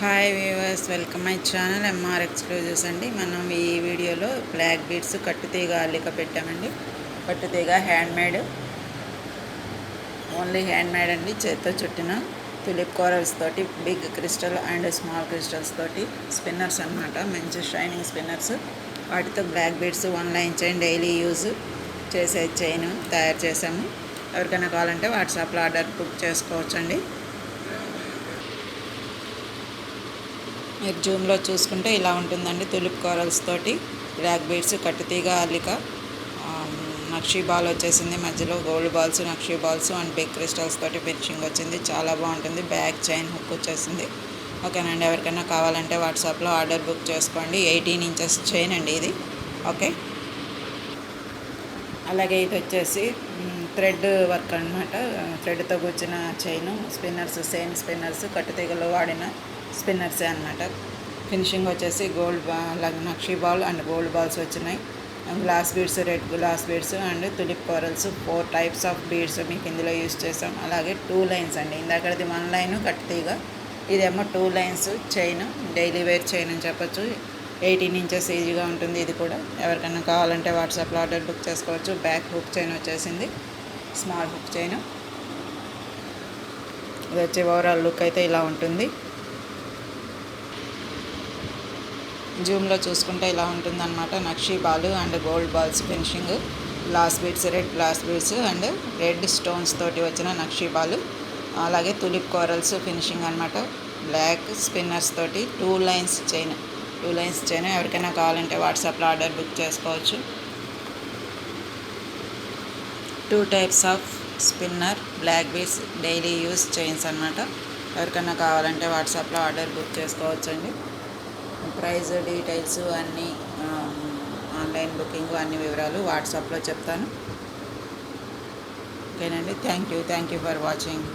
Hi viewers welcome my channel MR exclusives అండి. మనం ఈ వీడియోలో బ్లాక్ బీడ్స్ కట్టుతీగ అల్లిక పెట్టామండి. కట్టుతీగ hand made only hand made అండి చేత్తో చుట్టిన తులిప్ కోరల్స్ తోటి big crystal and small crystals తోటి స్పిన్నర్స్ అనమాట మంచి షైనింగ్ స్పిన్నర్స్ వాటితో black beads one line chain daily use చేసే చైన్ తయారు చేసాము ఎవరికైనా కావాలంటే వాట్సాప్లో ఆర్డర్ బుక్ చేసుకోవచ్చండి. మీరు జూమ్లో చూసుకుంటే ఇలా ఉంటుందండి తులిప్ కోరల్స్ తోటి బ్లాక్ బీడ్స్ కట్టుతీగ అల్లిక. నక్షీ బాల్ వచ్చేసింది మధ్యలో. గోల్డ్ బాల్స్ నక్షీ బాల్స్ అండ్ బిగ్ క్రిస్టల్స్ తోటి ఫినిషింగ్ వచ్చింది. చాలా బాగుంటుంది. బ్యాక్ చైన్ హుక్ వచ్చేసింది. ఓకేనండి. ఎవరికైనా కావాలంటే వాట్సాప్లో ఆర్డర్ బుక్ చేసుకోండి. ఎయిటీన్ ఇంచెస్ చైన్ అండి ఇది. ఓకే. అలాగే ఇది వచ్చేసి థ్రెడ్ వర్క్ అనమాట థ్రెడ్తో కూర్చిన చైన్. స్పిన్నర్స్ సేమ్ స్పిన్నర్స్ కట్టుతీగలో వాడిన స్పిన్నర్సే అనమాట ఫినిషింగ్ వచ్చేసి గోల్డ్ బా నక్షీ బాల్ అండ్ గోల్డ్ బాల్స్ వచ్చినాయి. Glass beads red glass beads and tulip corals. Four types of beads మీకు ఇందులో యూస్ చేస్తాం అలాగే టూ లైన్స్ అండి. ఇందాకది వన్ లైన్ కట్టుతీగ. ఇదేమో two lines chain daily wear chain అని చెప్పొచ్చు. ఎయిటీన్ ఇంచెస్ ఈజీగా ఉంటుంది ఇది కూడా. ఎవరికైనా కావాలంటే వాట్సాప్లో ఆర్డర్ బుక్ చేసుకోవచ్చు. బ్యాక్ హుక్ చైన్ వచ్చేసింది. Small hook chain. ఇది వచ్చి ఓవరాల్ లుక్ అయితే ఇలా ఉంటుంది. జూమ్లో చూసుకుంటే ఇలా ఉంటుందన్నమాట. Nakshi ball and gold balls finishing. Glass beads red glass beads and red stones తోటి వచ్చిన నక్షీ బాల్. అలాగే తులిప్ కోరల్స్ ఫినిషింగ్ అనమాట బ్లాక్ స్పిన్నర్స్ తోటి two lines chain two lines chain ఎవరికైనా కావాలంటే వాట్సాప్లో ఆర్డర్ బుక్ చేసుకోవచ్చు. Two types of spinner black beads daily use chains అనమాట ఎవరికైనా కావాలంటే వాట్సాప్లో ఆర్డర్ బుక్ చేసుకోవచ్చండి. ప్రైజ్ డీటెయిల్స్ అన్నీ ఆన్లైన్ బుకింగ్ అన్ని వివరాలు వాట్సాప్లో చెప్తాను. ఓకేనండి? Thank you. Thank you for watching.